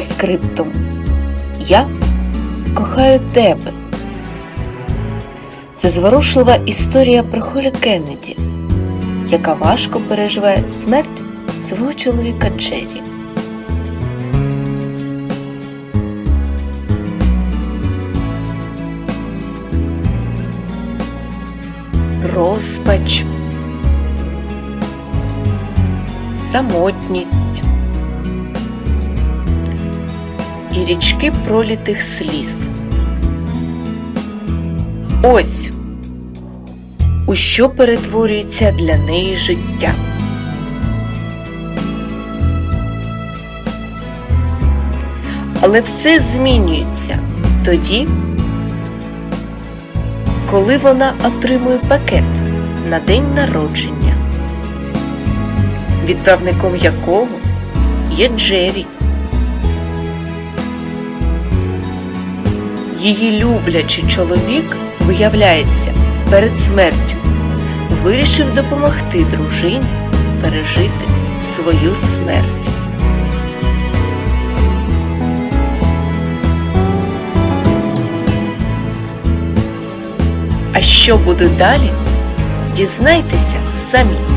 постскриптум. Я кохаю тебе. Це зворушлива історія про Холі Кеннеді, яка важко переживає смерть свого чоловіка Джері. Розпач, самотність і річки пролітих сліз. Ось у що перетворюється для неї життя. Але все змінюється тоді, коли вона отримує пакет на день народження, відправником якого є Джері. Її люблячий чоловік, виявляється, перед смертю вирішив допомогти дружині пережити свою смерть. А що буде далі? Дізнайтеся самі.